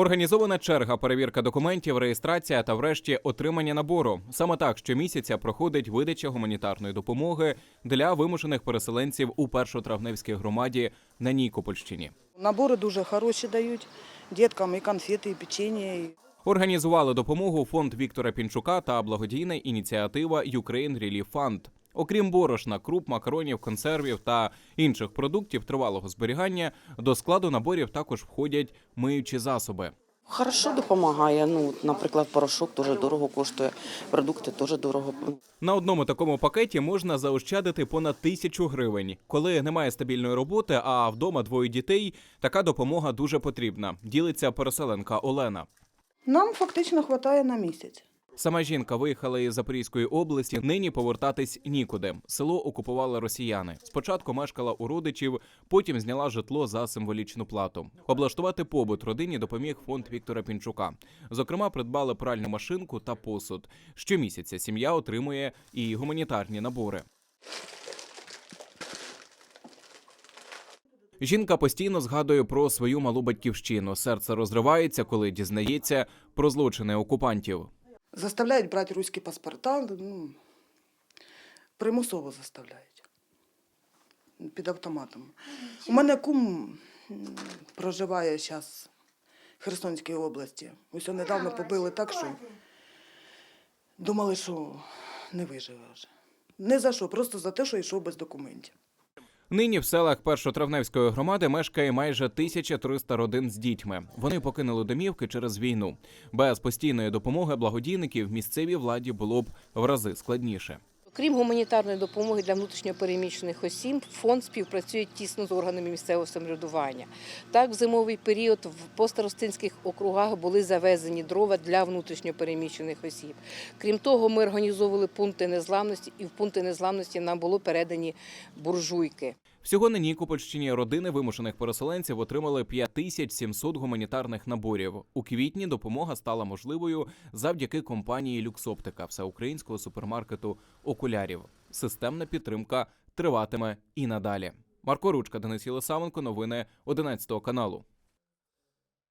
Організована черга, перевірка документів, реєстрація та, врешті, отримання набору. Саме так щомісяця проходить видача гуманітарної допомоги для вимушених переселенців у першотравневській громаді на Нікопольщині. Набори дуже хороші дають діткам і конфети, і печення. Організували допомогу фонд Віктора Пінчука та благодійна ініціатива Ukraine Relief Fund. Окрім борошна, круп, макаронів, консервів та інших продуктів тривалого зберігання, до складу наборів також входять миючі засоби. Хорошо допомагає. Ну, наприклад, порошок дуже дорого коштує, продукти теж дорого. На одному такому пакеті можна заощадити понад тисячу гривень. Коли немає стабільної роботи, а вдома двоє дітей, така допомога дуже потрібна. Ділиться переселенка Олена. Нам фактично вистачає на місяць. Сама жінка виїхала із Запорізької області. Нині повертатись нікуди. Село окупували росіяни. Спочатку мешкала у родичів, потім зняла житло за символічну плату. Облаштувати побут родині допоміг фонд Віктора Пінчука. Зокрема, придбали пральну машинку та посуд. Щомісяця сім'я отримує і гуманітарні набори. Жінка постійно згадує про свою малу батьківщину. Серце розривається, коли дізнається про злочини окупантів. Заставляють брати руські паспорта, ну, примусово заставляють. Під автоматом. У мене кум проживає зараз в Херсонській області. Ось недавно побили так, що думали, що не виживе вже. Не за що, просто за те, що йшов без документів. Нині в селах Першотравневської громади мешкає майже 1300 родин з дітьми. Вони покинули домівки через війну. Без постійної допомоги благодійників місцевій владі було б в рази складніше. Окрім гуманітарної допомоги для внутрішньопереміщених осіб, фонд співпрацює тісно з органами місцевого самоврядування. Так, в зимовий період в постаростинських округах були завезені дрова для внутрішньопереміщених осіб. Крім того, ми організовували пункти незламності, і в пункти незламності нам було передані буржуйки. Всього на Нікопольщині родини вимушених переселенців отримали 5700 гуманітарних наборів. У квітні допомога стала можливою завдяки компанії Люксоптика всеукраїнського супермаркету окулярів. Системна підтримка триватиме і надалі. Марко Ручка, Денис Єлисавенко, новини 11 каналу.